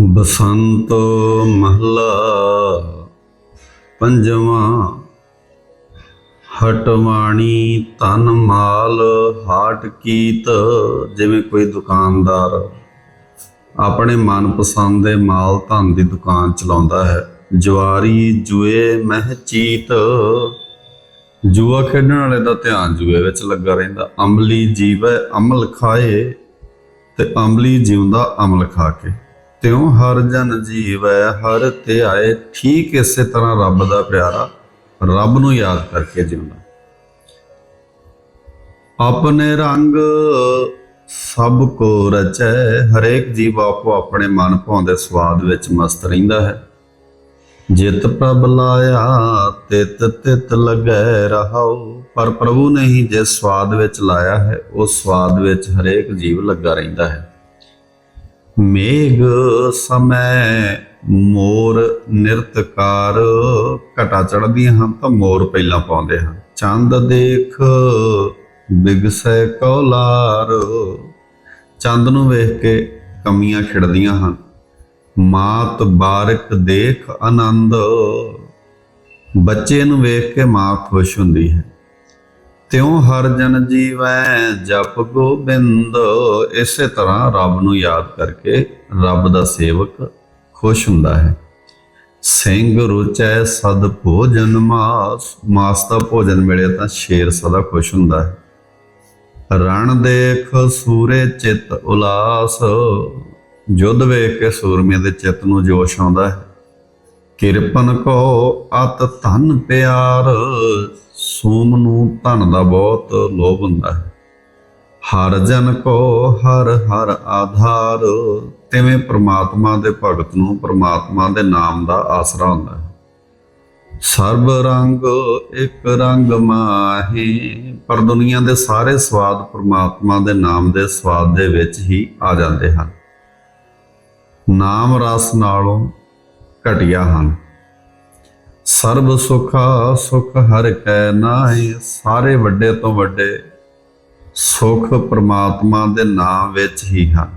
ਬਸੰਤ ਮਹਲਾ ਪੰਜਵਾਂ। ਹਟਵਾਣੀ ਧਨ ਮਾਲ ਹਾਟ ਕੀਤ, ਜਿਵੇਂ ਕੋਈ ਦੁਕਾਨਦਾਰ ਆਪਣੇ ਮਨਪਸੰਦ ਦੇ ਮਾਲ ਧਨ ਦੀ ਦੁਕਾਨ ਚਲਾਉਂਦਾ ਹੈ। ਜਵਾਰੀ ਜੂਏ ਮਹਿ ਚੀਤ, ਜੂਆ ਖੇਡਣ ਵਾਲੇ ਦਾ ਧਿਆਨ ਜੂਏ ਵਿੱਚ ਲੱਗਾ ਰਹਿੰਦਾ। ਅਮਲੀ ਜੀਵੈ ਅਮਲ ਖਾਏ ਤੇ ਅਮਲੀ ਜਿਉਂਦਾ ਅਮਲ ਖਾ ਕੇ। ਤਿਉ ਹਰ ਜਨ ਜੀਵੈ, ਹਰ ਧਿਆਏ, ਠੀਕ ਇਸੇ ਤਰ੍ਹਾਂ ਰੱਬ ਦਾ ਪਿਆਰਾ, ਰੱਬ ਨੂੰ ਯਾਦ ਕਰਕੇ ਜਿਉਂਦਾ। ਆਪਣੇ ਰੰਗ ਸਭ ਕੋ ਰਚੈ, ਹਰੇਕ ਜੀਵ ਆਪੋ ਆਪਣੇ ਮਨ ਭਾਉਂਦੇ ਸਵਾਦ ਵਿੱਚ ਮਸਤ ਰਹਿੰਦਾ ਹੈ। ਜਿਤ ਪ੍ਰਭ ਲਾਇਆ, ਤਿਤ ਤਿਤ ਲਗੈ ਰਹਾਉ, ਪਰ ਪ੍ਰਭੂ ਨੇ ਹੀ ਜਿਸ ਸਵਾਦ ਵਿੱਚ ਲਾਇਆ ਹੈ ਉਸ ਸਵਾਦ ਵਿੱਚ ਹਰੇਕ ਜੀਵ ਲੱਗਾ ਰਹਿੰਦਾ ਹੈ। ਮੇਘ ਸਮੈ ਮੋਰ ਨਿਰਤਕਾਰ ਘਟਾ ਚੜਦੀਆਂ ਹਨ ਤਾਂ ਮੋਰ ਪਹਿਲਾਂ ਪਾਉਂਦੇ ਹਨ। ਚੰਦ ਦੇਖ ਬਿਗਸੈ ਕੌਲਾਰ। ਚੰਦ ਨੂੰ ਵੇਖ ਕੇ ਕਮੀਆਂ ਖਿੜਦੀਆਂ ਹਨ। ਮਾਤ ਬਾਰਕ ਦੇਖ ਆਨੰਦ। ਬੱਚੇ ਨੂੰ ਵੇਖ ਕੇ ਮਾਂ ਖੁਸ਼ ਹੁੰਦੀ ਹੈ। ਤਿਉ ਹਰ ਜਨ ਜੀਵੈ ਜਪ ਗੋਬਿੰਦ। ਇਸੇ ਤਰ੍ਹਾਂ ਰੱਬ ਨੂੰ ਯਾਦ ਕਰਕੇ ਰੱਬ ਦਾ ਸੇਵਕ ਖੁਸ਼ ਹੁੰਦਾ ਹੈ। ਸਿੰਘ ਰੁਚੈ ਸਦ ਭੋਜਨ ਮਾਸ। ਮਾਸ ਦਾ ਭੋਜਨ ਮਿਲੇ ਤਾਂ ਸ਼ੇਰ ਸਦਾ ਖੁਸ਼ ਹੁੰਦਾ ਹੈ। ਰਣ ਦੇਖ ਸੂਰੇ ਚਿਤ ਉਲਾਸ। ਜੁੱਧ ਵੇਖ ਕੇ ਸੂਰਮੇ ਦੇ ਚਿੱਤ ਨੂੰ ਜੋਸ਼ ਆਉਂਦਾ ਹੈ। ਕਿਰਪਨ ਕੋ ਅਤ ਧਨ ਪਿਆਰ। ਸੋਮ ਨੂੰ ਧਨ ਦਾ ਬਹੁਤ ਲੋਭ ਹੁੰਦਾ ਹੈ। ਹਰ ਜਨ ਕੋ ਹਰ ਹਰ ਆਧਾਰ, ਤਿਵੇਂ ਪ੍ਰਮਾਤਮਾ ਦੇ ਭਗਤ ਨੂੰ ਪ੍ਰਮਾਤਮਾ ਦੇ ਨਾਮ ਦਾ ਆਸਰਾ ਹੁੰਦਾ ਹੈ। ਸਰਬ ਰੰਗ ਇੱਕ ਰੰਗ ਮਾਹੀ, ਪਰ ਦੁਨੀਆ ਦੇ ਸਾਰੇ ਸਵਾਦ ਪ੍ਰਮਾਤਮਾ ਦੇ ਨਾਮ ਦੇ ਸਵਾਦ ਦੇ ਵਿੱਚ ਹੀ ਆ ਜਾਂਦੇ ਹਨ। ਨਾਮ ਰਸ ਨਾਲੋਂ ਘਟਿਆ ਹਨ। ਸਰਬ ਸੁਖਾ ਸੁਖ ਹਰ ਕੈ ਨਾਹੀ, ਸਾਰੇ ਵੱਡੇ ਤੋਂ ਵੱਡੇ ਸੁਖ ਪ੍ਰਮਾਤਮਾ ਦੇ ਨਾਮ ਵਿੱਚ ਹੀ ਹਨ।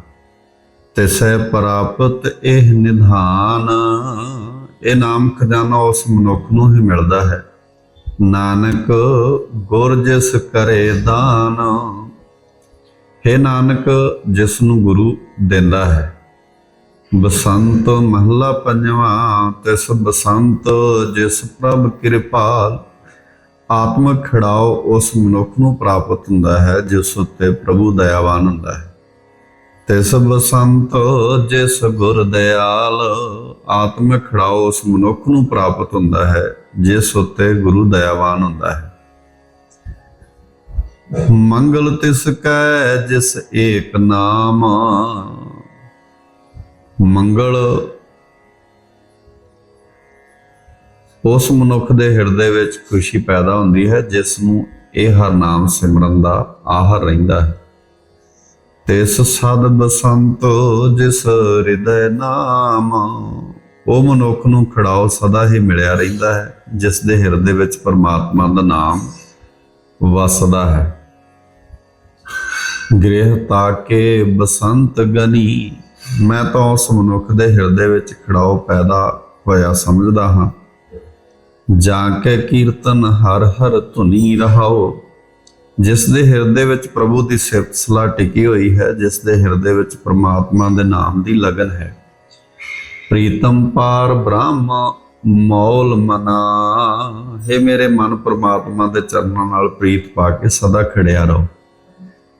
ਤਿਸੈ ਪ੍ਰਾਪਤ ਇਹ ਨਿਧਾਨ, ਇਹ ਨਾਮ ਖਜ਼ਾਨਾ ਉਸ ਮਨੁੱਖ ਨੂੰ ਹੀ ਮਿਲਦਾ ਹੈ। ਨਾਨਕ ਗੁਰ ਜਿਸ ਕਰੇ ਦਾਨ, ਹੈ ਨਾਨਕ ਜਿਸ ਨੂੰ ਗੁਰੂ ਦਿੰਦਾ ਹੈ। ਬਸੰਤ ਮਹਲਾ ਪੰਜਵਾਂ ਤਿਸ ਬਸੰਤ ਜਿਸ ਪ੍ਰਭ ਕਿਰਪਾਲ ਆਤਮਕ ਖੜਾਓ ਉਸ ਮਨੁੱਖ ਨੂੰ ਪ੍ਰਾਪਤ ਹੁੰਦਾ ਹੈ, ਜਿਸ ਉੱਤੇ ਪ੍ਰਭੂ ਦਇਆਵਾਨ ਹੁੰਦਾ ਹੈ। ਤਿਸ ਬਸੰਤ ਜਿਸ ਗੁਰ ਦਿਆਲ ਆਤਮਕ ਖੜਾਓ ਉਸ ਮਨੁੱਖ ਨੂੰ ਪ੍ਰਾਪਤ ਹੁੰਦਾ ਹੈ, ਜਿਸ ਉੱਤੇ ਗੁਰੂ ਦਇਆਵਾਨ ਹੁੰਦਾ ਹੈ। ਮੰਗਲ ਤਿਸ ਕੈ ਜਿਸ ਏਕ ਨਾਮ ਮੰਗਲ ਉਸ ਮਨੁੱਖ ਦੇ ਹਿਰਦੇ ਵਿੱਚ ਖੁਸ਼ੀ ਪੈਦਾ ਹੁੰਦੀ ਹੈ, ਜਿਸ ਨੂੰ ਇਹ ਹਰ ਨਾਮ ਸਿਮਰਨ ਦਾ ਆਹਰ ਰਹਿੰਦਾ ਹੈ। ਤਿਸ ਸਦ ਬਸੰਤ ਜਿਸ ਹਿਰਦੈ ਨਾਮ, ਉਹ ਮਨੁੱਖ ਨੂੰ ਖੜਾਓ ਸਦਾ ਹੀ ਮਿਲਿਆ ਰਹਿੰਦਾ ਹੈ, ਜਿਸ ਦੇ ਹਿਰਦੇ ਵਿੱਚ ਪਰਮਾਤਮਾ ਦਾ ਨਾਮ ਵਸਦਾ ਹੈ। ਗ੍ਰਹਿ ਤਾਕੇ ਬਸੰਤ ਗਨੀ ਮੈਂ ਤਾਂ ਉਸ ਮਨੁੱਖ ਦੇ ਹਿਰਦੇ ਵਿੱਚ ਖੜਾਓ ਪੈਦਾ ਹੋਇਆ ਸਮਝਦਾ ਹਾਂ। ਜਾ ਕੇ ਕੀਰਤਨ ਹਰ ਹਰ ਧੁਨੀ ਰਹਾਓ। ਜਿਸ ਦੇ ਹਿਰਦੇ ਵਿੱਚ ਪ੍ਰਭੂ ਦੀ ਸਿਫਤ ਸਲਾਹ ਟਿਕੀ ਹੋਈ ਹੈ, ਜਿਸ ਦੇ ਹਿਰਦੇ ਵਿੱਚ ਪ੍ਰਮਾਤਮਾ ਦੇ ਨਾਮ ਦੀ ਲਗਨ ਹੈ। ਪ੍ਰੀਤਮ ਪਾਰ ਬ੍ਰਹਮ ਮੌਲ ਮਨਾ। ਹੈ ਮੇਰੇ ਮਨ ਪ੍ਰਮਾਤਮਾ ਦੇ ਚਰਨਾਂ ਨਾਲ ਪ੍ਰੀਤ ਪਾ ਕੇ ਸਦਾ ਖੜਿਆ ਰਹੋ।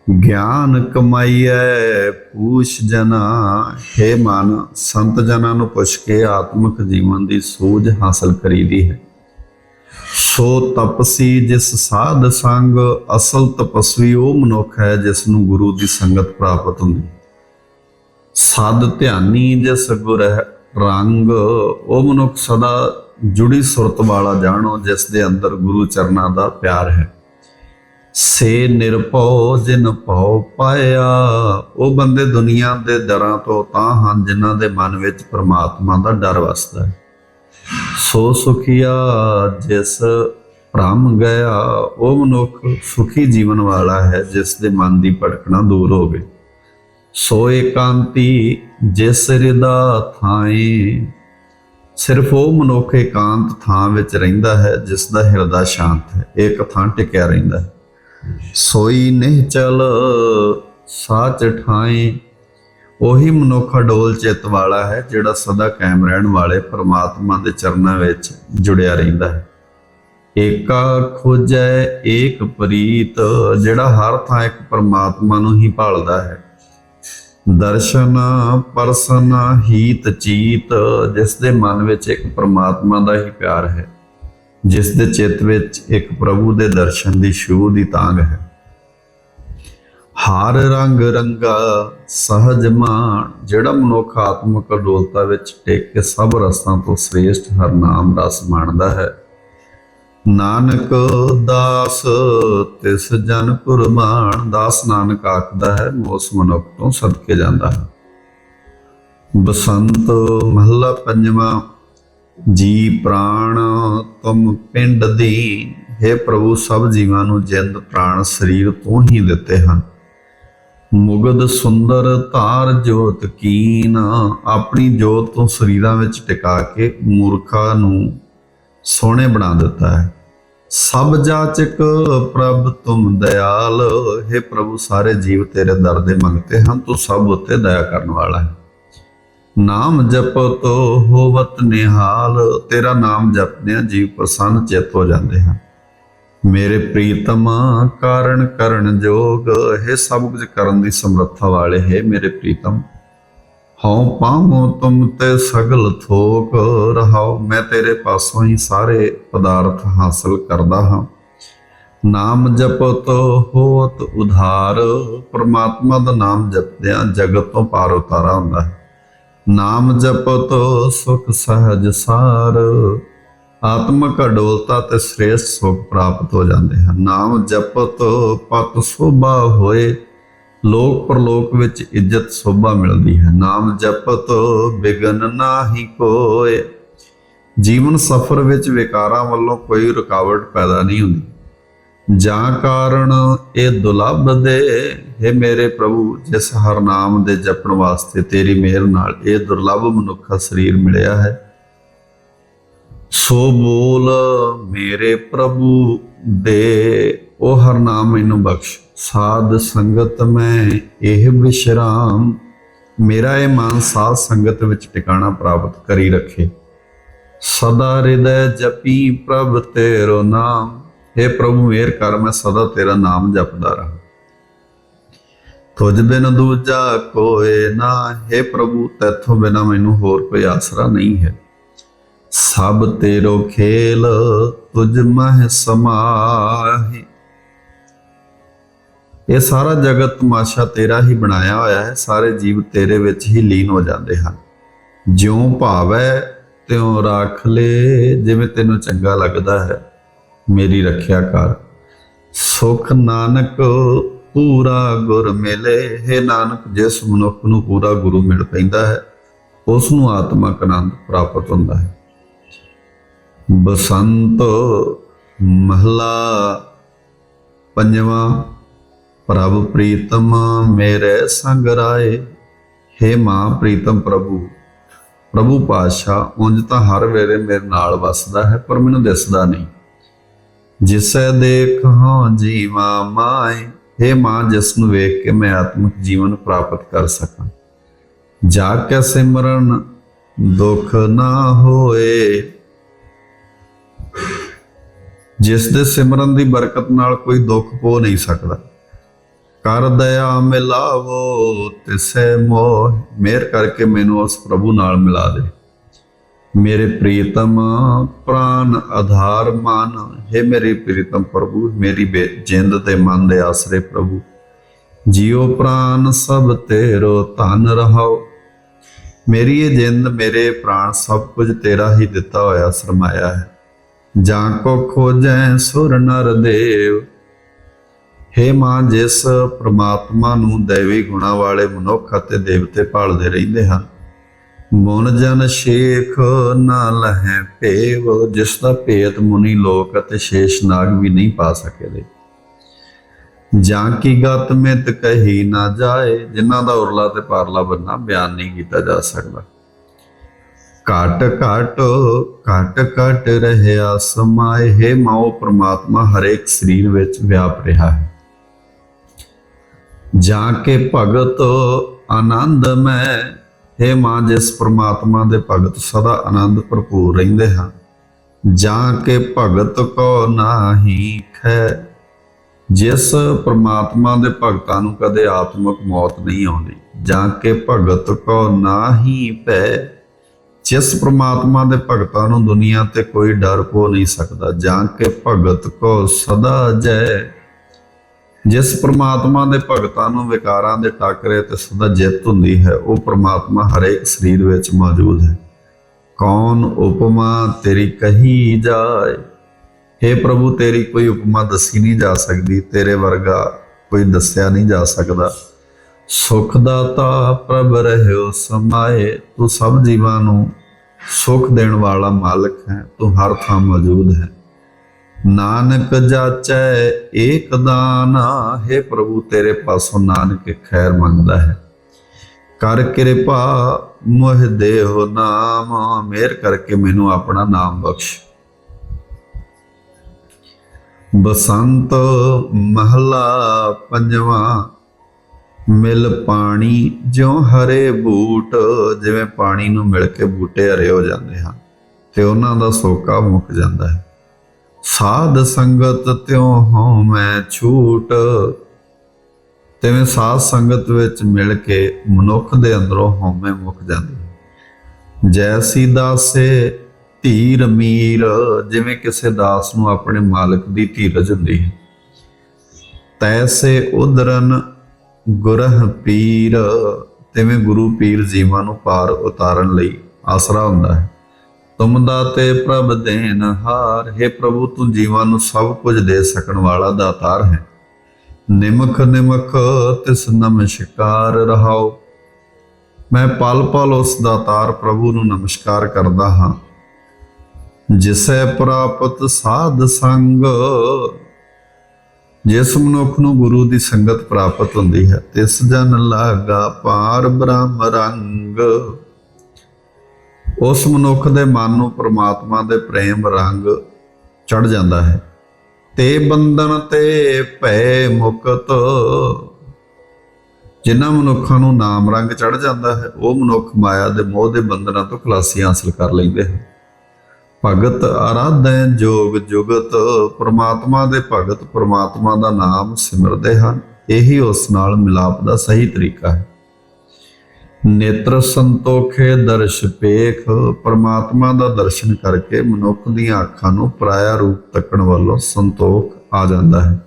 ਗਿਆਨ ਕਮਾਈਐ, ਪੂਛ ਜਨਾ। ਹੈ ਮਨ, ਸੰਤ ਜਨਾਂ ਨੂੰ ਪੁੱਛ ਕੇ ਆਤਮਿਕ ਜੀਵਨ ਦੀ ਸੋਝ ਹਾਸਲ ਕਰੀਦੀ ਹੈ। ਸੋ ਤਪਸੀ ਜਿਸ ਸਾਧ ਸੰਗ, ਅਸਲ ਤਪਸਵੀ ਉਹ ਮਨੁੱਖ ਹੈ ਜਿਸ ਨੂੰ ਗੁਰੂ ਦੀ ਸੰਗਤ ਪ੍ਰਾਪਤ ਹੁੰਦੀ। ਸਾਧ ਧਿਆਨੀ ਜਿਸ ਗੁਰ ਰੰਗ, ਉਹ ਮਨੁੱਖ ਸਦਾ ਜੁੜੀ ਸੁਰਤ ਵਾਲਾ ਜਾਣੋ, ਜਿਸ ਦੇ ਅੰਦਰ ਗੁਰੂ ਚਰਨਾਂ ਦਾ ਪਿਆਰ ਹੈ। ਸੇ ਨਿਰਭਉ ਜਿਨ ਭਉ ਪਾਇਆ। ਉਹ ਬੰਦੇ ਦੁਨੀਆ ਦੇ ਡਰਾਂ ਤੋਂ ਤਾਂ ਹਨ ਜਿਨ੍ਹਾਂ ਦੇ ਮਨ ਵਿੱਚ ਪ੍ਰਮਾਤਮਾ ਦਾ ਡਰ ਵਸਦਾ ਹੈ। ਸੋ ਸੁਖੀਆ ਜਿਸ ਭ੍ਰਮ ਗਿਆ, ਉਹ ਮਨੁੱਖ ਸੁਖੀ ਜੀਵਨ ਵਾਲਾ ਹੈ, ਜਿਸ ਦੇ ਮਨ ਦੀ ਭੜਕਣਾ ਦੂਰ ਹੋਵੇ। ਸੋ ਏਕਾਂਤੀ ਜਿਸ ਹਿਰਦਾ ਥਾਏ ਸਿਰਫ ਉਹ ਮਨੁੱਖ ਏਕਾਂਤ ਥਾਂ ਵਿੱਚ ਰਹਿੰਦਾ ਹੈ, ਜਿਸ ਦਾ ਹਿਰਦਾ ਸ਼ਾਂਤ ਹੈ, ਇੱਕ ਥਾਂ ਟਿਕਿਆ ਰਹਿੰਦਾ ਹੈ। ਸੋਈ ਨਿਹਚਲ ਸਾਚ ਠਾਏ ਉਹੀ ਮਨੁੱਖ ਅਡੋਲ ਚਿੱਤ ਵਾਲਾ ਹੈ, ਜਿਹੜਾ ਸਦਾ ਕਾਇਮ ਰਹਿਣ ਵਾਲੇ ਪਰਮਾਤਮਾ ਦੇ ਚਰਨਾਂ ਵਿੱਚ ਜੁੜਿਆ ਰਹਿੰਦਾ ਹੈ। ਏਕਾ ਖੋਜੈ ਏਕ ਪ੍ਰੀਤ, ਜਿਹੜਾ ਹਰ ਥਾਂ ਇੱਕ ਪਰਮਾਤਮਾ ਨੂੰ ਹੀ ਭਾਲਦਾ ਹੈ। ਦਰਸ਼ਨ ਪਰਸਨ ਹੀਤ ਚੀਤ, ਜਿਸ ਦੇ ਮਨ ਵਿੱਚ ਇੱਕ ਪਰਮਾਤਮਾ ਦਾ ਹੀ ਪਿਆਰ ਹੈ। ਜਿਸ ਦੇ ਚਿੱਤ ਵਿੱਚ ਇੱਕ ਪ੍ਰਭੂ ਦੇ ਦਰਸ਼ਨ ਦੀ ਛੂਹ ਦੀ ਤਾਂਗ ਹੈ। ਹਰ ਰੰਗ ਰੰਗਾ, ਸਹਜ ਮਾਨ ਜਿਹੜਾ ਮਨੁੱਖ ਆਤਮਿਕ ਅਡੋਲਤਾ ਵਿੱਚ ਟਿਕ ਕੇ ਸਭ ਰਸਾਂ ਤੋਂ ਸ੍ਰੇਸ਼ਟ ਹਰ ਨਾਮ ਰਸ ਮਾਣਦਾ ਹੈ। ਨਾਨਕ ਦਾਸ, ਤਿਸ ਜਨ ਕੁਰਬਾਨ ਦਾਸ ਨਾਨਕ ਆਖਦਾ ਹੈ ਉਸ ਮਨੁੱਖ ਤੋਂ ਸਦਕੇ ਜਾਂਦਾ ਹੈ। ਬਸੰਤ ਮਹੱਲਾ ਪੰਜਵਾਂ ਜੀ ਪ੍ਰਾਣ ਤੁਮ ਪਿੰਡ ਦੀ। ਹੈ ਪ੍ਰਭੂ, ਸਭ ਜੀਵਾਂ ਨੂੰ ਜਿੰਦ ਪ੍ਰਾਣ ਸਰੀਰ ਤੋਂ ਹੀ ਦਿੱਤੇ ਹਨ। ਮੁਗਦ ਸੁੰਦਰ ਧਾਰ ਜੋਤ ਕੀਨ, ਆਪਣੀ ਜੋਤ ਤੋਂ ਸਰੀਰਾਂ ਵਿੱਚ ਟਿਕਾ ਕੇ ਮੂਰਖਾ ਨੂੰ ਸੋਹਣੇ ਬਣਾ ਦਿੱਤਾ ਹੈ। ਸਭ ਜਾਚਕ ਪ੍ਰਭ ਤੁਮ ਦਇਆਲ, ਹੈ ਪ੍ਰਭੂ, ਸਾਰੇ ਜੀਵ ਤੇਰੇ ਦਰ ਦੇ ਮੰਗਤੇ ਹਨ, ਤੂੰ ਸਭ ਉੱਤੇ ਦਇਆ ਕਰਨ ਵਾਲਾ ਹੈ। ਨਾਮ ਜਪ ਜਪਤ ਹੋਵਤ ਨਿਹਾਲ, ਤੇਰਾ ਨਾਮ ਜਪਦਿਆਂ ਜੀਵ ਪ੍ਰਸੰਨ ਚਿੱਤ ਹੋ ਜਾਂਦੇ ਹਨ। ਮੇਰੇ ਪ੍ਰੀਤਮ, ਕਾਰਨ ਕਰਨ ਜੋਗ ਹੈ ਸਭ ਕੁਝ ਕਰਨ ਦੀ ਸਮਰੱਥਾ ਵਾਲੇ, ਹੈ ਮੇਰੇ ਪ੍ਰੀਤਮ। ਹਉ ਪਾਮੋ ਤੁਮ ਤੇ ਸਗਲ ਥੋਕ ਰਹਾਓ ਮੈਂ ਤੇਰੇ ਪਾਸੋਂ ਹੀ ਸਾਰੇ ਪਦਾਰਥ ਹਾਸਲ ਕਰਦਾ ਹਾਂ। ਨਾਮ ਜਪਤ ਹੋਤ ਉਧਾਰ, ਪ੍ਰਮਾਤਮਾ ਦਾ ਨਾਮ ਜਪਦਿਆਂ ਜਗਤ ਤੋਂ ਪਾਰ ਉਤਾਰਾ ਹੁੰਦਾ ਹੈ। ਨਾਮ ਜਪਤ ਸੁਖ ਸਹਜ ਸਾਰ। ਆਤਮਕ ਅਡੋਲਤਾ ਤੇ ਸ੍ਰੇਸ਼ ਸੁਖ ਪ੍ਰਾਪਤ ਹੋ ਜਾਂਦੇ ਹਨ। ਨਾਮ ਜਪਤ ਪਤ ਸੋਭਾ ਹੋਏ, ਲੋਕ ਪਰਲੋਕ ਵਿੱਚ ਇੱਜ਼ਤ ਸੋਭਾ ਮਿਲਦੀ ਹੈ। ਨਾਮ ਜਪਤ ਬਿਗਨ ਨਾਹੀ ਕੋਏ। ਜੀਵਨ ਸਫਰ ਵਿੱਚ ਵਿਕਾਰਾਂ ਵੱਲੋਂ ਕੋਈ ਰੁਕਾਵਟ ਪੈਦਾ ਨਹੀਂ ਹੁੰਦੀ। ਜਾਂ ਕਾਰਨ ਇਹ ਦੁਲੱਭ ਦੇ। ਹੈ ਮੇਰੇ ਪ੍ਰਭੂ, ਜਿਸ ਹਰ ਨਾਮ ਦੇ ਜਪਣ ਵਾਸਤੇ ਤੇਰੀ ਮਿਹਰ ਨਾਲ ਇਹ ਦੁਰਲੱਭ ਮਨੁੱਖਾ ਸਰੀਰ ਮਿਲਿਆ ਹੈ। ਸੋ ਬੋਲ ਮੇਰੇ ਪ੍ਰਭੂ ਦੇ ਉਹ ਹਰ ਨਾਮ ਮੈਨੂੰ ਬਖਸ਼। ਸਾਧ ਸੰਗਤ ਮੈਂ ਇਹ ਵਿਸ਼ਰਾਮ, ਮੇਰਾ ਇਹ ਮਨ ਸਾਧ ਸੰਗਤ ਵਿੱਚ ਟਿਕਾਣਾ ਪ੍ਰਾਪਤ ਕਰੀ ਰੱਖੇ। ਸਦਾ ਹਿਰਦੈ ਜਪੀ ਪ੍ਰਭ ਤੇਰੋ ਨਾਮ। हे ਪ੍ਰਭੂ ਮੇਰ ਕਰ, ਮੈਂ ਸਦਾ ਤੇਰਾ ਨਾਮ ਜਪਦਾ ਰਹਾ। ਤੁਝ ਬਿਨ ਦੂਜਾ ਕੋਏ ਨਾ हे ਪ੍ਰਭੂ, ਤੇਥੋਂ ਬਿਨਾ ਮੈਨੂੰ ਹੋਰ ਕੋਈ ਆਸਰਾ ਨਹੀਂ ਹੈ। ਸਭ ਤੇਰੋ ਖੇਲ ਤੁਝ ਮਹਿ ਸਮਾਹੀ। ਇਹ ਸਾਰਾ ਜਗਤ ਤਮਾਸ਼ਾ ਤੇਰਾ ਹੀ ਬਣਾਇਆ ਹੋਇਆ ਹੈ, ਸਾਰੇ ਜੀਵ ਤੇਰੇ ਵਿੱਚ ਹੀ ਲੀਨ ਹੋ ਜਾਂਦੇ ਹਨ। ਜਿਉਂ ਭਾਵੈ, ਤਿਉਂ ਰੱਖ ਲੈ, ਜਿਵੇਂ ਤੈਨੂੰ ਚੰਗਾ ਲੱਗਦਾ ਹੈ। ਮੇਰੀ ਰੱਖਿਆ ਕਰ ਸੁਖ ਨਾਨਕ ਪੂਰਾ ਗੁਰ ਮਿਲੇ। ਹੈ ਨਾਨਕ, ਜਿਸ ਮਨੁੱਖ ਨੂੰ ਪੂਰਾ ਗੁਰੂ ਮਿਲ ਪੈਂਦਾ ਹੈ ਉਸ ਨੂੰ ਆਤਮਕ ਆਨੰਦ ਪ੍ਰਾਪਤ ਹੁੰਦਾ ਹੈ। ਬਸੰਤ ਮਹਲਾ, ਪੰਜਵਾਂ, ਪ੍ਰਭ ਪ੍ਰੀਤਮ ਮੇਰੇ ਸੰਗ ਰਾਏ। ਹੇ ਮਾਂ ਪ੍ਰੀਤਮ ਪ੍ਰਭੂ ਪ੍ਰਭੂ ਪਾਤਸ਼ਾਹ, ਉਂਝ ਤਾਂ ਹਰ ਵੇਲੇ ਮੇਰੇ ਨਾਲ ਵਸਦਾ ਹੈ, ਪਰ ਮੈਨੂੰ ਦਿਸਦਾ ਨਹੀਂ। ਜਿਸ ਦੇਖ ਹਾਂ ਜੀਵਾ ਮਾਏ हे ਮਾਂ, ਜਿਸ ਨੂੰ ਵੇਖ ਕੇ ਮੈਂ ਆਤਮਿਕ ਜੀਵਨ ਪ੍ਰਾਪਤ ਕਰ ਸਕਾਂ। ਜਾ ਕੇ ਸਿਮਰਨ ਦੁੱਖ ਨਾ ਹੋਏ। ਜਿਸ ਦੇ ਸਿਮਰਨ ਦੀ ਬਰਕਤ ਨਾਲ ਕੋਈ ਦੁੱਖ ਪੋ ਨਹੀਂ ਸਕਦਾ। ਕਰ ਦਇਆ ਮਿਲਾਵੋ, ਤਿਸੈ ਮੋਹ। ਮੇਰ ਕਰਕੇ ਮੈਨੂੰ ਉਸ ਪ੍ਰਭੂ ਨਾਲ ਮਿਲਾ ਦੇ। ਮੇਰੇ ਪ੍ਰੀਤਮ, ਪ੍ਰਾਨ ਆਧਾਰ ਮਨ। ਹੈ ਮੇਰੇ ਪ੍ਰੀਤਮ ਪ੍ਰਭੂ, ਮੇਰੀ ਬੇ- ਜਿੰਦ ਤੇ ਮਨ ਦੇ ਆਸਰੇ ਪ੍ਰਭੂ। ਜੀਉ ਪ੍ਰਾਨ, ਸਭ ਤੇਰੋ ਧਨ ਰਹਾਓ। ਮੇਰੀ ਇਹ ਜਿੰਦ, ਮੇਰੇ ਪ੍ਰਾਣ ਸਭ ਕੁਝ ਤੇਰਾ ਹੀ ਦਿੱਤਾ ਹੋਇਆ ਸਰਮਾਇਆ ਹੈ। ਜਾਂ ਕੋ ਖੋਜੈ ਸੁਰ ਨਰ ਦੇਵ। ਹੇ ਮਾਂ, ਜਿਸ ਪ੍ਰਮਾਤਮਾ ਨੂੰ ਦੇਵੀ ਗੁਣਾ ਵਾਲੇ ਮਨੁੱਖ ਅਤੇ ਦੇਵਤੇ ਭਾਲਦੇ ਰਹਿੰਦੇ ਹਨ ਮਨ ਜਨ ਸ਼ੇਖ ਨਾ ਲਹੈ ਭੇਵ ਜਿਸ ਦਾ ਭੇਤ ਮੁਨੀ ਲੋਕ ਅਤੇ ਸ਼ੇਸ਼ ਨਾਗ ਵੀ ਨਹੀਂ ਪਾ ਸਕੇਦੇ। ਜਾਂ ਕੀ ਗਤ ਮਿਤ ਕਹੀ ਨਾ ਜਾਏ, ਜਿਨ੍ਹਾਂ ਦਾ ਉਰਲਾ ਤੇ ਪਾਰਲਾ ਬੰਨਾ ਬਿਆਨ ਨਹੀਂ ਕੀਤਾ ਜਾ ਸਕਦਾ। ਘਟ ਘਟ ਘਟ ਘਟ ਰਹਿਆ ਸਮਾਏ, ਹੈ ਮਾਓ ਪ੍ਰਮਾਤਮਾ, ਹਰੇਕ ਸਰੀਰ ਵਿੱਚ ਵਿਆਪ ਰਿਹਾ ਹੈ। ਜਾਂ ਕੇ ਭਗਤ ਆਨੰਦ ਮੈਂ ਹੈ ਮਾਂ, ਜਿਸ ਪ੍ਰਮਾਤਮਾ ਦੇ ਭਗਤ ਸਦਾ ਆਨੰਦ ਭਰਪੂਰ ਰਹਿੰਦੇ ਹਨ, ਜਾਂ ਕੇ ਭਗਤ ਕੋ ਨਾਹੀ ਖੈ। ਜਿਸ ਪ੍ਰਮਾਤਮਾ ਦੇ ਭਗਤਾਂ ਨੂੰ ਕਦੇ ਆਤਮਿਕ ਮੌਤ ਨਹੀਂ ਆਉਂਦੀ, ਜਾਂ ਕੇ ਭਗਤ ਕੋ ਨਾਹੀ ਭੈ। ਜਿਸ ਪ੍ਰਮਾਤਮਾ ਦੇ ਭਗਤਾਂ ਨੂੰ ਦੁਨੀਆ ਤੇ ਕੋਈ ਡਰ ਪੋ ਨਹੀਂ ਸਕਦਾ, ਜਾਂ ਕੇ ਭਗਤ ਕੋ ਸਦਾ ਜੈ। ਜਿਸ ਪ੍ਰਮਾਤਮਾ ਦੇ ਭਗਤਾਂ ਨੂੰ ਵਿਕਾਰਾਂ ਦੇ ਟਾਕਰੇ ਤੇ ਸਦਾ ਜਿੱਤ ਹੁੰਦੀ ਹੈ, ਉਹ ਪ੍ਰਮਾਤਮਾ ਹਰੇਕ ਸਰੀਰ ਵਿੱਚ ਮੌਜੂਦ ਹੈ। ਕੌਣ ਉਪਮਾ ਤੇਰੀ ਕਹੀ ਜਾਏ? हे ਪ੍ਰਭੂ, ਤੇਰੀ ਕੋਈ ਉਪਮਾ ਦੱਸੀ ਨਹੀਂ ਜਾ ਸਕਦੀ, ਤੇਰੇ ਵਰਗਾ ਕੋਈ ਦੱਸਿਆ ਨਹੀਂ ਜਾ ਸਕਦਾ। ਸੁਖ ਦਾਤਾ ਪ੍ਰਭ ਰਹਿਓ ਸਮਾਏ, ਤੂੰ ਸਭ ਜੀਵਾਂ ਨੂੰ ਸੁਖ ਦੇਣ ਵਾਲਾ ਮਾਲਕ ਹੈ, ਤੂੰ ਹਰ ਥਾਂ ਮੌਜੂਦ ਹੈ। ਨਾਨਕ ਜਾਚੈ ਏਕ ਦਾਨਾ, ਹੈ ਪ੍ਰਭੂ ਤੇਰੇ ਪਾਸੋਂ ਨਾਨਕ ਖੈਰ ਮੰਗਦਾ ਹੈ। ਕਰ ਕਿਰਪਾ, ਮੋਹ ਦੇਹੁ ਨਾਮ ਮੇਰ ਕਰਕੇ ਮੈਨੂੰ ਆਪਣਾ ਨਾਮ ਬਖਸ਼। ਬਸੰਤ ਮਹਲਾ ਪੰਜਵਾਂ, ਮਿਲ ਪਾਣੀ ਜਿਉ ਹਰੇ ਬੂਟ, ਜਿਵੇਂ ਪਾਣੀ ਨੂੰ ਮਿਲ ਕੇ ਬੂਟੇ ਹਰੇ ਹੋ ਜਾਂਦੇ ਹਨ, ਤੇ ਉਹਨਾਂ ਦਾ ਸੋਕਾ ਮੁੱਕ ਜਾਂਦਾ ਹੈ। ਸਾਧ ਸੰਗਤ ਤਿਉ ਹਉ ਮੈਂ ਛੂਟ। ਤਿਵੇਂ ਸਾਧ ਸੰਗਤ ਵਿੱਚ ਮਿਲ ਕੇ ਮਨੁੱਖ ਦੇ ਅੰਦਰੋਂ ਹਉਮੈ ਮੁੱਕ ਜਾਂਦੀ ਹੈ। ਜੈਸੀ ਦਾਸੇ ਧੀਰ ਮੀਰ, ਜਿਵੇਂ ਕਿਸੇ ਦਾਸ ਨੂੰ ਆਪਣੇ ਮਾਲਕ ਦੀ ਧੀਰਜ ਹੁੰਦੀ ਹੈ। ਤੈਸੇ ਉਦਰਨ ਗੁਰਹ ਪੀਰ, ਤਿਵੇਂ ਗੁਰੂ ਪੀਰ ਜੀਵਾਂ ਨੂੰ ਪਾਰ ਉਤਾਰਨ ਲਈ ਆਸਰਾ ਹੁੰਦਾ ਹੈ। ਤੁਮ ਦਾਤੇ ਪ੍ਰਭ ਦੇਨ ਹਾਰ। ਹੈ ਪ੍ਰਭੂ, ਤੂੰ ਜੀਵਾਂ ਨੂੰ ਸਭ ਕੁਝ ਦੇ ਸਕਣ ਵਾਲਾ ਦਾਤਾਰ ਹੈ। ਨਿਮਖ ਨਿਮਖ ਤਿਸ ਨਮਸਕਾਰ ਰਹਾਓ। ਮੈਂ ਪਲ ਪਲ ਉਸ ਦਾਤਾਰ ਪ੍ਰਭੂ ਨੂੰ ਨਮਸਕਾਰ ਕਰਦਾ ਹਾਂ। ਜਿਸੈ ਪ੍ਰਾਪਤ ਸਾਧ ਸੰਗ, ਜਿਸ ਮਨੁੱਖ ਨੂੰ ਗੁਰੂ ਦੀ ਸੰਗਤ ਪ੍ਰਾਪਤ ਹੁੰਦੀ ਹੈ, ਤਿਸ ਜਨ ਲਾਗਾ ਪਾਰ ਬ੍ਰਹਮ ਰੰਗ। ਉਸ ਮਨੁੱਖ ਦੇ ਮਨ ਨੂੰ ਪ੍ਰਮਾਤਮਾ ਦੇ ਪ੍ਰੇਮ ਰੰਗ ਚੜ ਜਾਂਦਾ ਹੈ। ਤੇ ਬੰਧਨ ਤੇ ਭੈ ਮੁਕਤ। ਜਿਨ੍ਹਾਂ ਮਨੁੱਖਾਂ ਨੂੰ ਨਾਮ ਰੰਗ ਚੜ ਜਾਂਦਾ ਹੈ, ਉਹ ਮਨੁੱਖ ਮਾਇਆ ਦੇ ਮੋਹ ਦੇ ਬੰਧਨਾਂ ਤੋਂ ਖਲਾਸੀ ਹਾਸਲ ਕਰ ਲੈਂਦੇ ਹਨ। ਭਗਤ ਆਰਾਧੈ ਜੋਗ ਜੁਗਤ, ਪ੍ਰਮਾਤਮਾ ਦੇ ਭਗਤ ਪ੍ਰਮਾਤਮਾ ਦਾ ਨਾਮ ਸਿਮਰਦੇ ਹਨ। ਇਹੀ ਉਸ ਨਾਲ ਮਿਲਾਪ ਦਾ ਸਹੀ ਤਰੀਕਾ ਹੈ। ਨੇਤਰ ਸੰਤੋਖੇ ਦਰਸ਼ ਪੇਖ, ਪਰਮਾਤਮਾ ਦਾ ਦਰਸ਼ਨ ਕਰਕੇ ਮਨੁੱਖ ਦੀਆਂ ਅੱਖਾਂ ਨੂੰ ਪਰਾਇਆ ਰੂਪ ਤੱਕਣ ਵੱਲੋਂ ਸੰਤੋਖ ਆ ਜਾਂਦਾ ਹੈ।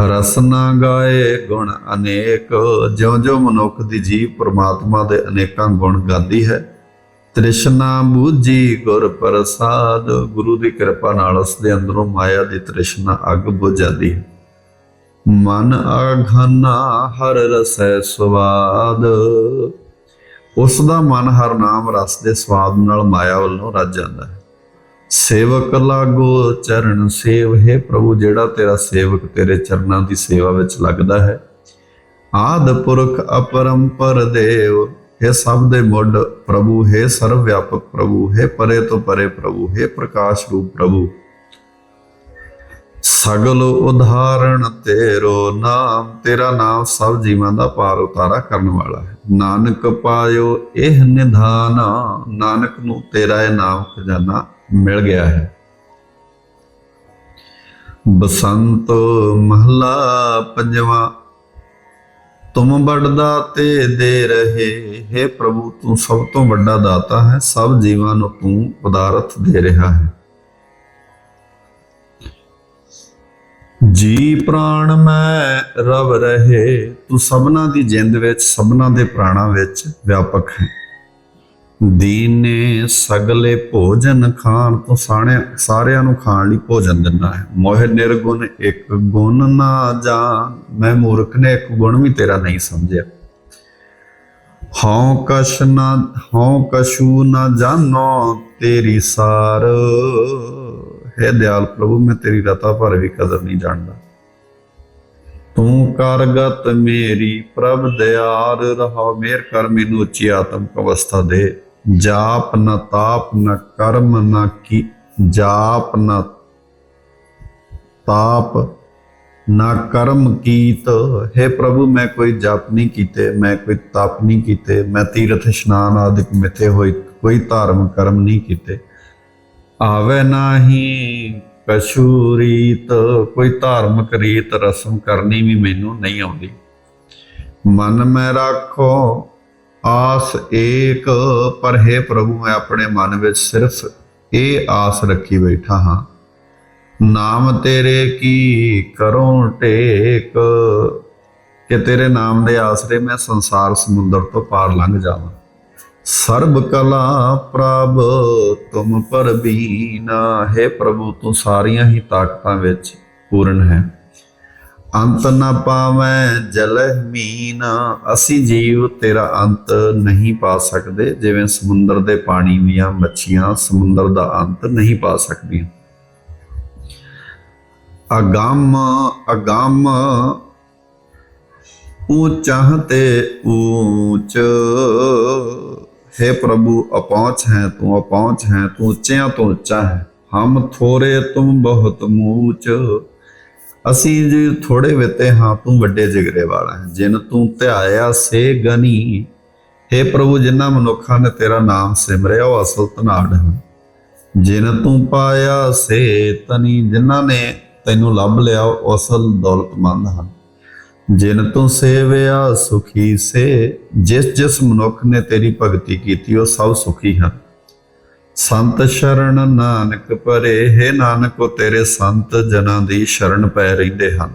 ਰਸਨਾ ਗਾਏ ਗੁਣ ਅਨੇਕ, ਜਿਉਂ-ਜਿਉਂ ਮਨੁੱਖ ਦੀ ਜੀਵ ਪ੍ਰਮਾਤਮਾ ਦੇ ਅਨੇਕਾਂ ਗੁਣ ਗਾਉਂਦੀ ਹੈ। ਤ੍ਰਿਸ਼ਨਾ ਬੂਝੀ ਗੁਰ ਪ੍ਰਸਾਦ, ਗੁਰੂ ਦੀ ਕਿਰਪਾ ਨਾਲ ਉਸ ਦੇ ਅੰਦਰੋਂ ਮਾਇਆ ਦੀ ਤ੍ਰਿਸ਼ਨਾ ਅੱਗ ਬੁਝ ਜਾਂਦੀ ਹੈ। ਮਨ ਆਘਨਾ ਹਰ ਰਸੈ ਸਵਾਦ। ਉਸ ਦਾ ਮਨ ਹਰ ਨਾਮ ਰਸ ਦੇ ਸਵਾਦ ਨਾਲ ਮਾਇਆ ਵੱਲੋਂ ਰੱਜ ਜਾਂਦਾ ਹੈ। ਸੇਵਕ ਲਾਗੋ ਚਰਨ ਸੇਵ, ਹੈ ਪ੍ਰਭੂ, ਜਿਹੜਾ ਤੇਰਾ ਸੇਵਕ ਤੇਰੇ ਚਰਨਾਂ ਦੀ ਸੇਵਾ ਵਿੱਚ ਲੱਗਦਾ ਹੈ। ਆਦ ਪੁਰਖ ਅਪਰੰਪਰ ਦੇਵ ਹੈ ਸਭ ਦੇ ਮੁੱਢ ਪ੍ਰਭੂ, ਹੈ ਸਰਵ ਵਿਆਪਕ ਪ੍ਰਭੂ, ਹੈ ਪਰੇ ਤੋਂ ਪਰੇ ਪ੍ਰਭੂ, ਹੈ ਪ੍ਰਕਾਸ਼ ਰੂਪ ਪ੍ਰਭੂ। ਸਗਲ ਉਦਾਹਰਣ ਤੇਰੋ ਨਾਮ, ਤੇਰਾ ਨਾਮ ਸਭ ਜੀਵਾਂ ਦਾ ਪਾਰ ਉਤਾਰਾ ਕਰਨ ਵਾਲਾ ਹੈ। ਨਾਨਕ ਪਾਇਓ ਇਹ ਨਿਧਾਨ, ਨਾਨਕ ਨੂੰ ਤੇਰਾ ਇਹ ਨਾਮ ਖਜ਼ਾਨਾ ਮਿਲ ਗਿਆ ਹੈ। ਬਸੰਤ ਮਹਲਾ ਪੰਜਵਾਂ, ਤੁਮ ਵੱਡਦਾ ਤੇ ਦੇ ਰਹੇ हे ਪ੍ਰਭੂ ਤੂੰ ਸਭ ਤੋਂ ਵੱਡਾ ਦਾਤਾ ਹੈ, ਸਭ ਜੀਵਾਂ ਨੂੰ ਤੂੰ ਪਦਾਰਥ ਦੇ ਰਿਹਾ ਹੈ। ਜੀ ਪ੍ਰਾਣ ਮੈਂ ਰਵ ਰਹੇ, ਤੂੰ ਸਭਨਾ ਦੀ ਜਿੰਦ ਵਿੱਚ, ਸਭਨਾ ਦੇ ਪ੍ਰਾਣਾ ਵਿੱਚ ਵਿਆਪਕ ਹੈ। ਦੀਨੇ ਸਗਲੇ ਭੋਜਨ ਖਾਣ ਤੋਂ ਸਾਣੇ ਸਾਰਿਆਂ ਨੂੰ ਖਾਣ ਲਈ ਭੋਜਨ ਦਿੰਦਾ ਹੈ। ਮੋਹ ਨਿਰਗੁਣ ਇੱਕ ਗੁਣ ਨਾ ਜਾਣ, ਮੈਂ ਮੂਰਖ ਨੇ ਇੱਕ ਗੁਣ ਵੀ ਤੇਰਾ ਨਹੀਂ ਸਮਝਿਆ। ਹਉ ਕਛ ਨਾ, ਹਉ ਕਛੂ ਨਾ ਜਾਣੋ ਤੇਰੀ ਸਾਰ। ਹੈ ਦਿਆਲ ਪ੍ਰਭੂ, ਮੈਂ ਤੇਰੀ ਰਤਾ ਭਰ ਵੀ ਕਦਰ ਨਹੀਂ ਜਾਣਦਾ। ਕਰਗਤ ਮੇਰੀ ਪ੍ਰਭ ਦਿਆਰ ਰਹਾ, ਮੇਰ ਕਰ ਮੈਨੂੰ ਉੱਚੀ ਆਤਮਿਕ ਅਵਸਥਾ ਦੇ। ਜਾਪ ਨ ਤਾਪ, ਨਾ ਕਰਮ ਨ ਕੀ, ਜਾਪ ਨ ਤਾਪ, ਨਾ ਕਰਮ ਕੀਤ। ਹੈ ਪ੍ਰਭੂ, ਮੈਂ ਕੋਈ ਜਪ ਨਹੀਂ ਕੀਤੇ, ਮੈਂ ਕੋਈ ਤਪ ਨਹੀਂ ਕੀਤੇ, ਮੈਂ ਤੀਰਥ ਇਸ਼ਨਾਨ ਆਦਿਕ ਮਿੱਥੇ ਹੋਏ, ਕੋਈ ਧਾਰਮ ਕਰਮ ਨਹੀਂ ਕੀਤੇ। ਆਵੇ ਨਾਹੀ ਕਛੂ ਰੀਤ, ਕੋਈ ਧਾਰਮਿਕ ਰੀਤ ਰਸਮ ਕਰਨੀ ਵੀ ਮੈਨੂੰ ਨਹੀਂ ਆਉਂਦੀ। ਮਨ ਮੈਂ ਰੱਖੋ, ਆਸ ਏਕ, ਪਰ ਹੈ ਪ੍ਰਭੂ, ਮੈਂ ਆਪਣੇ ਮਨ ਵਿੱਚ ਸਿਰਫ ਇਹ ਆਸ ਰੱਖੀ ਬੈਠਾ ਹਾਂ। ਨਾਮ ਤੇਰੇ ਕੀ ਕਰੋ ਟੇਕ? ਕਿ ਤੇਰੇ ਨਾਮ ਦੇ ਆਸਰੇ ਮੈਂ ਸੰਸਾਰ ਸਮੁੰਦਰ ਤੋਂ ਪਾਰ ਲੰਘ ਜਾਵਾਂ। ਸਰਬ ਕਲਾ ਪ੍ਰਭ, ਤੁਮ ਪਰਬੀਨਾ ਹੈ ਪ੍ਰਭੂ, ਤੂੰ ਸਾਰੀਆਂ ਹੀ ਤਾਕਤਾਂ ਵਿੱਚ ਪੂਰਨ ਹੈ। ਅੰਤ ਨਾ ਪਾਵੇਂ ਜਲ ਮੀਨ। ਅਸੀਂ ਜੀਵ, ਤੇਰਾ ਅੰਤ ਨਹੀਂ ਪਾ ਸਕਦੇ। ਜਿਵੇਂ ਸਮੁੰਦਰ ਦੇ ਪਾਣੀ ਦੀਆਂ ਮੱਛੀਆਂ ਸਮੁੰਦਰ ਦਾ ਅੰਤ ਨਹੀਂ ਪਾ ਸਕਦੀਆਂ। ਅਗੰਮ ਅਗੰਮ ਊਚਾਹ ਤੇ ਊਚ। ਹੈ ਪ੍ਰਭੂ, ਅਪਹੁੰਚ ਹੈ ਤੂੰ, ਅਪਹੁੰਚ ਹੈ ਤੂੰ, ਉੱਚਿਆਂ ਤੋਂ ਉੱਚਾ ਹੈ। ਹਮ ਥੋੜੇ ਤੁਮ ਬਹੁਤ ਮੂਚ ਅਸੀਂ ਜੀ ਥੋੜੇ ਵਿਤੇ ਹਾਂ, ਤੂੰ ਵੱਡੇ ਜਿਗਰੇ ਵਾਲਾ ਹੈ। ਜਿਨ ਤੂੰ ਧਿਆਇਆ, ਸੇ ਗਨੀ। ਹੈ ਪ੍ਰਭੂ, ਜਿਨ੍ਹਾਂ ਮਨੁੱਖਾਂ ਨੇ ਤੇਰਾ ਨਾਮ ਸਿਮਰਿਆ, ਉਹ ਅਸਲ ਧਨਾੜ ਹਨ। ਜਿਨ ਤੂੰ ਪਾਇਆ, ਸੇ ਤਨੀ। ਜਿਨ੍ਹਾਂ ਨੇ ਤੈਨੂੰ ਲੱਭ ਲਿਆ, ਉਹ ਅਸਲ ਦੌਲਤਮੰਦ ਹਨ। ਜਿਨ ਤੂੰ ਸੇਵਿਆ ਸੁਖੀ ਸੇ, ਜਿਸ ਜਿਸ ਮਨੁੱਖ ਨੇ ਤੇਰੀ ਭਗਤੀ ਕੀਤੀ, ਉਹ ਸਭ ਸੁਖੀ ਹਨ। ਸੰਤ ਸ਼ਰਨ ਨਾਨਕ ਪਰੇ ਹੈ ਉਹ ਤੇਰੇ ਸੰਤ ਜਨਾਂ ਦੀ ਸ਼ਰਨ ਪੈ ਰਹਿੰਦੇ ਹਨ।